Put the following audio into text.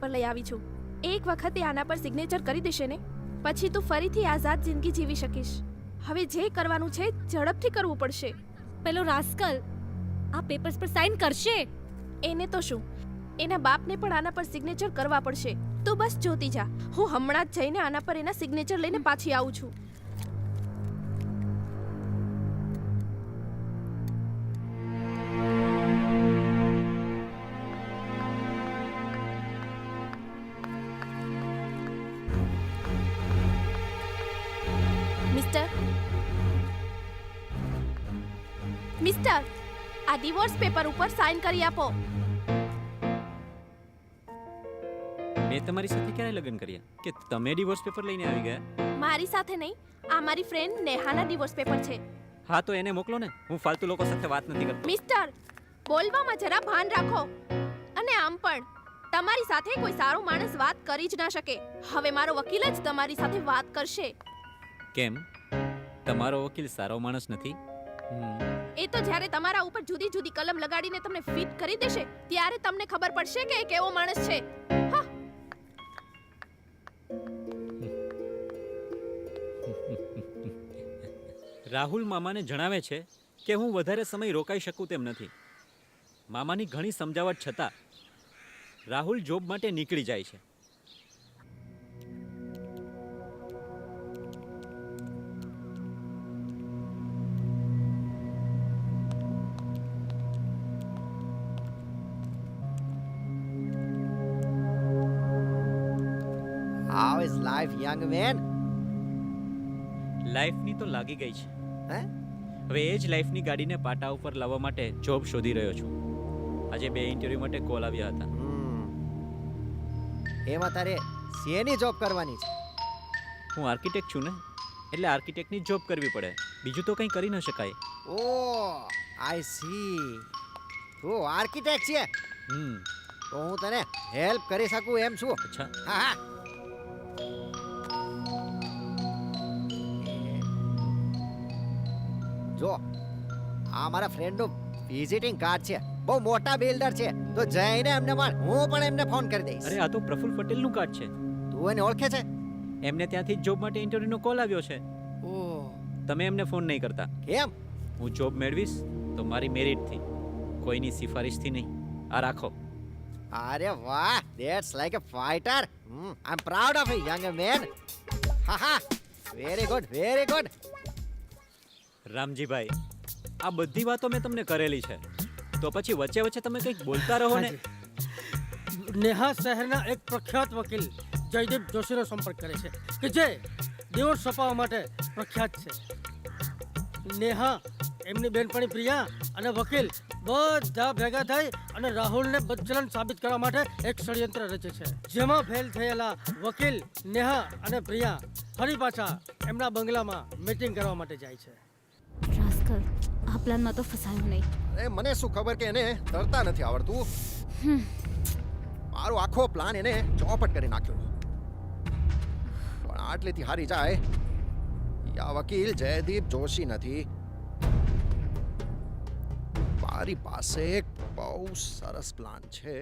પર લઈ આવી છું. એક વખત એ આના પર સિગ્નેચર કરી દેશે ને પછી તું ફરીથી આઝાદ જિંદગી જીવી શકીશ. હવે જે કરવાનું છે ઝડપથી કરવું પડશે. પેલો રાસ્કલ આ પેપર્સ પર સાઇન કરશે? એને તો શું? એના બાપને પણ આના પર સિગ્નેચર કરવા પડશે. તું બસ જોતી જા. હું હમણાં જ જઈને આના પર એના સિગ્નેચર લઈને પાછી આવું છું. મિસ્ટર મિસ્ટર આ ડિવોર્સ પેપર ઉપર સાઈન કરી આપો. મેં તમારી સાથે ક્યારે લગ્ન કર્યા? કે તમે ડિવોર્સ પેપર લઈને આવી ગયા? મારી સાથે નહીં. આ મારી ફ્રેન્ડ નેહાના ડિવોર્સ પેપર છે. હા તો એને મોકલો ને. હું ફાલતુ લોકો સાથે વાત નથી કરતો. મિસ્ટર બોલવામાં જરા ભાન રાખો. અને આમ પણ તમારી સાથે કોઈ સારો માણસ વાત કરી જ ના શકે. હવે મારો વકીલ જ તમારી સાથે વાત કરશે. કેમ? તમારો વકીલ સારો માણસ નથી? એ તો જ્યારે તમારા ઉપર જુદી જુદી કલમ લગાડીને તમને ફિટ કરી દેશે ત્યારે તમને ખબર પડશે કે એ કેવો માણસ છે. હા. રાહુલ મામાને જણાવે છે કે હું વધારે સમય રોકાઈ શકું તેમ નથી. મામાની ઘણી સમજાવટ છતાં રાહુલ જોબ માટે નીકળી જાય છે. How is life, young man? લાઈફની તો લાગી ગઈ છે. હે? હવે એ જ લાઈફની ગાડીને પાટા ઉપર લાવવા માટે જોબ શોધી રહ્યો છું. આજે બે ઇન્ટરવ્યૂ માટે કોલ આવ્યા હતા. એમાં તારે સીએની જોબ કરવાની છે? હું આર્કિટેક્ટ છું ને. એટલે આર્કિટેક્ટની જોબ કરવી પડે. બીજું તો કંઈ કરી ન શકાય. ઓ આઈ સી તું આર્કિટેક્ટ છે? હમ. તો હું તને હેલ્પ કરી શકું એમ છું. અચ્છા. હા હા. જો આ મારા ફ્રેન્ડનું વિઝિટિંગ કાર્ડ છે. બહુ મોટા બિલ્ડર છે. તો જઈને એમને મળ હું પણ એમને ફોન કરી દઈશ. અરે આ તો પ્રફુલ પટેલનું કાર્ડ છે. તું એને ઓળખે છે? એમને ત્યાંથી જોબ માટે ઇન્ટરવ્યૂનો કોલ આવ્યો છે. ઓ. તમે એમને ફોન નહીં કરતા. કેમ? હું જોબ મેળવીશ તો મારી મેરિટથી કોઈની સિફારિશથી નહીં. આ રાખો. અરે વાહ that's like a fighter I am proud of you young man હા હા. Very good very good Ramjibhai, આ બધી વાતો મેં તમને કરેલી છે. તો પછી વચ્ચે વચ્ચે તમે કંઈક બોલતા રહો ને? નેહા શહેરના એક પ્રખ્યાત વકીલ જયદીપ જોશીનો સંપર્ક કરે છે, કે જે દેવો છપાવવા માટે પ્રખ્યાત છે. નેહા, એમની બેનપણી પ્રિયા અને વકીલ બધા ભેગા થઈ અને રાહુલને બચલન સાબિત કરવા માટે એક ષડયંત્ર રચે છે. જેમાં ફેલ થયેલા વકીલ, નેહા અને પ્રિયા ફરી પાછા એમના બંગલામાં મીટિંગ કરવા માટે જાય છે. રાસ્કલ આ પ્લાનમાં તો ફસાયો નહીં. અરે મને શું ખબર કે એને તરતા નથી આવડતું? મારો આખો પ્લાન એને ચોપટ કરી નાખ્યો. પણ આટલેથી હારી જાય યા આ વકીલ જયદીપ જોશી નથી. મારી પાસે એક બહુ સરસ પ્લાન છે.